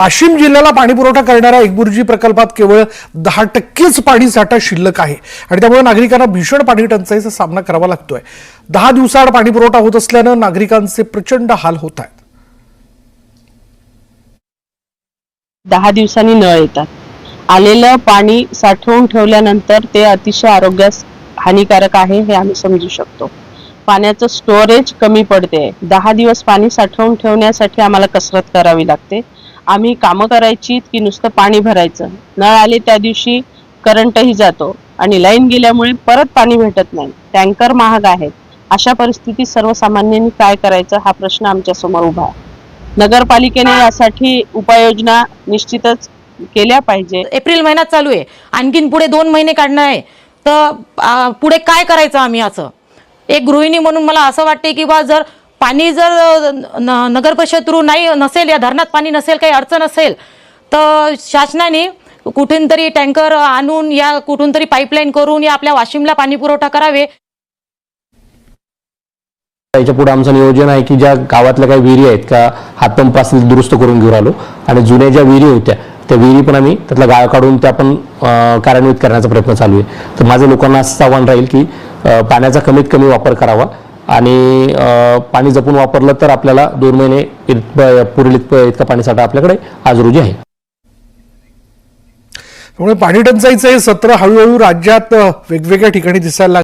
वाशिम जिल्ह्याला पाणीपुरवठा करणाऱ्या एकबुर्जी प्रकल्पात केवळ दहा टक्केच पाणी साठा शिल्लक आहे. आणि त्यामुळे नागरिकांना भीषण पाणी टंचाईचा सामना करावा लागतोय. दहा दिवसाआड पाणी पुरवठा होत असल्यानं नागरिकांचे प्रचंड हाल होत आहेत. दहा दिवसांनी नळ येतात. आलेलं पाणी साठवून ठेवल्यानंतर ते अतिशय आरोग्यास हानिकारक आहे हे आम्ही समजू शकतो. पाण्याचं स्टोरेज कमी पडते. दहा दिवस पाणी साठवून ठेवण्यासाठी आम्हाला कसरत करावी लागते. आम्ही कामं करायची की नुसतं पाणी भरायचं. नळ आले त्या दिवशी करंटही जातो आणि लाईन गेल्यामुळे परत पाणी भेटत नाही. टँकर महाग आहेत. अशा परिस्थितीत सर्वसामान्यांनी काय करायचं हा प्रश्न आमच्यासमोर उभा आहे. नगरपालिकेने यासाठी उपाययोजना निश्चितच केल्या पाहिजे. एप्रिल महिन्यात चालू आहे. आणखीन पुढे दोन महिने काढणं आहे. तर पुढे काय करायचं आम्ही असं एक गृहिणी म्हणून मला असं वाटते की बा जर पाणी जर नगर परिषद थ्रू नाही नसेल या धरणात पाणी नसेल काही अडचण असेल तर शासनाने कुठून तरी टँकर आणून या कुठून तरी पाईपलाईन करून या आपल्या वाशिमला पाणी पुरवठा करावे. त्याच्या पुढे आमचं नियोजन आहे की ज्या गावातल्या काही विहिरी आहेत का हातपंप असतील दुरुस्त करून घेऊन आलो. आणि जुन्या ज्या विहिरी होत्या त्या विहिरी पण आम्ही त्यातला गाळ काढून त्या पण कार्यान्वित करण्याचा प्रयत्न चालू आहे. तर माझं लोकांना असं आव्हान राहील की पाण्याचा कमीत कमी वापर करावा. आणि पाणी जपून वापरलं तर आपल्याला दोन महिने इत- पुरेल इतकं इतका पाणीसाठा आपल्याकडे आज रोजी आहे. त्यामुळे पाणी टंचाईचं हे सत्र हळूहळू राज्यात वेगवेगळ्या ठिकाणी दिसायला लागलं.